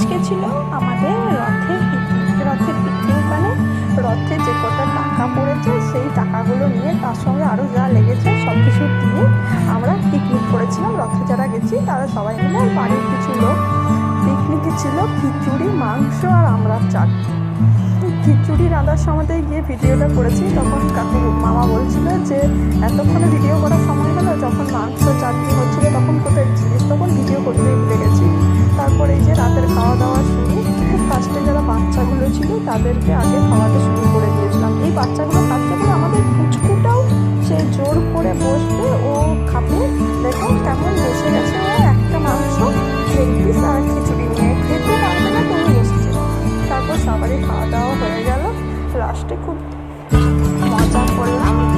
আজকে ছিল আমাদের রথের রথের পিকনিক মানে রথে যে কটা টাকা পড়েছে, সেই টাকাগুলো নিয়ে তার সঙ্গে আরও যা লেগেছে সব কিছু দিয়ে আমরা পিকনিক করেছিলাম। রথে যারা গেছি, তারা সবাই মিলে বাড়ির কিছু লোক। পিকনিকে ছিল খিচুড়ি, মাংস আর আমরা চাটনি খিচুড়ি রাঁধার সময়তে গিয়ে ভিডিওটা করেছি। তখন কাকু মামা বলছিল যে, এতক্ষণে ভিডিও করার সময় হলো যখন মাংস, চাটনি হচ্ছিল তখন কোথায় ছিলিস তখন ভিডিও করতে তাদেরকে আগে খাওয়াতে শুরু করে দিয়েছিলাম। এই বাচ্চাগুলো খাচ্ছে আমাদের পুচকুটাও সে জোর করে বসবে, ও খাবে। দেখো কেমন বসে গেছে ও, একটা মাংস লেগ পিস আর খিচুড়ি নিয়ে। খেতে পারবে না তুমি বসছে। তারপর সবারই খাওয়া দাওয়া হয়ে গেল। লাস্টে খুব মজা করলাম।